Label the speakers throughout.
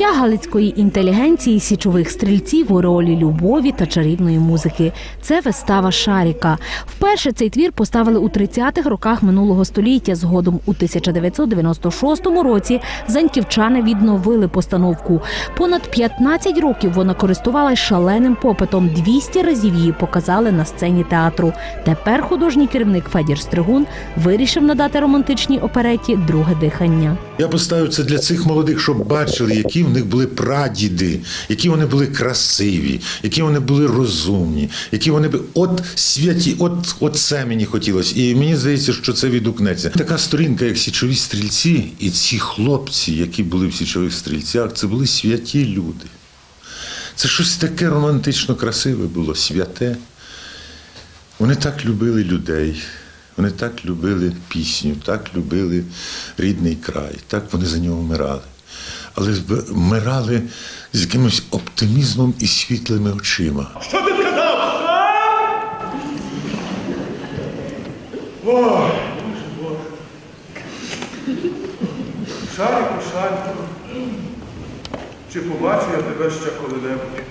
Speaker 1: життя галицької інтелігенції січових стрільців у ролі любові та чарівної музики. Це вистава Шаріка. Вперше цей твір поставили у 30-х роках минулого століття. Згодом у 1996 році заньківчани відновили постановку. Понад 15 років вона користувалась шаленим попитом. 200 разів її показали на сцені театру. Тепер художній керівник Федір Стригун вирішив надати романтичній опереті друге дихання.
Speaker 2: Я поставив це для цих молодих, щоб бачили, які в них були прадіди, які вони були красиві, які вони були розумні, які вони були от святі, от, от це мені хотілося. І мені здається, що це відгукнеться. Така сторінка, як січові стрільці, і ці хлопці, які були в січових стрільцях, це були святі люди. Це щось таке романтично красиве було, святе. Вони так любили людей, вони так любили пісню, так любили рідний край, так вони за нього вмирали. Але вмирали з якимось оптимізмом і світлими очима.
Speaker 3: Що ти сказав? Боже. Шарику, шарику. Чи побачу я тебе ще коли-небудь?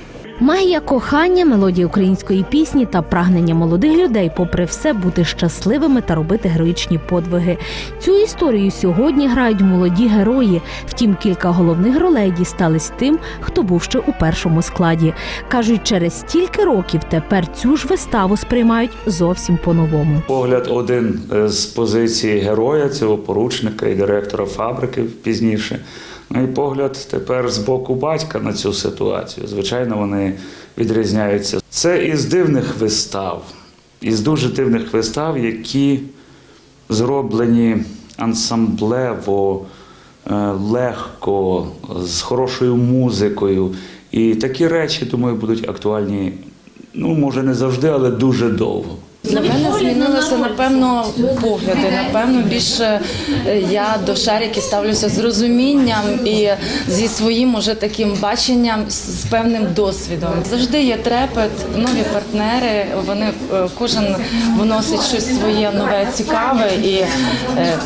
Speaker 1: Магія кохання, мелодія української пісні та прагнення молодих людей, попри все, бути щасливими та робити героїчні подвиги. Цю історію сьогодні грають молоді герої. Втім, кілька головних ролей дістались тим, хто був ще у першому складі. кажуть, через стільки років тепер цю ж виставу сприймають зовсім по-новому.
Speaker 4: Погляд один е, з позиції героя, цього поручника і директора фабрики пізніше. І погляд тепер з боку батька на цю ситуацію. Звичайно, вони відрізняються. Це із дивних вистав, із дуже дивних вистав, які зроблені ансамблево, е, легко, з хорошою музикою. І такі речі, думаю, будуть актуальні, ну, може, не завжди, але дуже довго.
Speaker 5: Для мене змінилося напевно погляди. Напевно, більше е, я до шарики ставлюся з розумінням і зі своїм уже таким баченням з певним досвідом. Завжди є трепет, нові партнери. Вони е, кожен вносить щось своє нове, цікаве і е,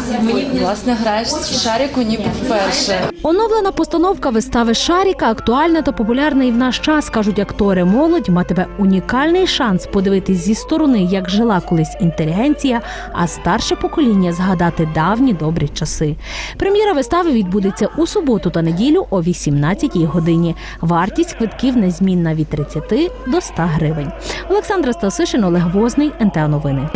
Speaker 5: власне граєш в шарику ніби вперше.
Speaker 1: Оновлена постановка вистави Шаріка актуальна та популярна і в наш час, кажуть актори. Молодь матиме унікальний шанс подивитись зі сторони, як жила колись інтелігенція, а старше покоління згадати давні добрі часи. Прем'єра вистави відбудеться у суботу та неділю о 18-й годині. Вартість квитків незмінна від 30 до 100 гривень. Олександра Стасишин, Олег Возний, НТА Новини.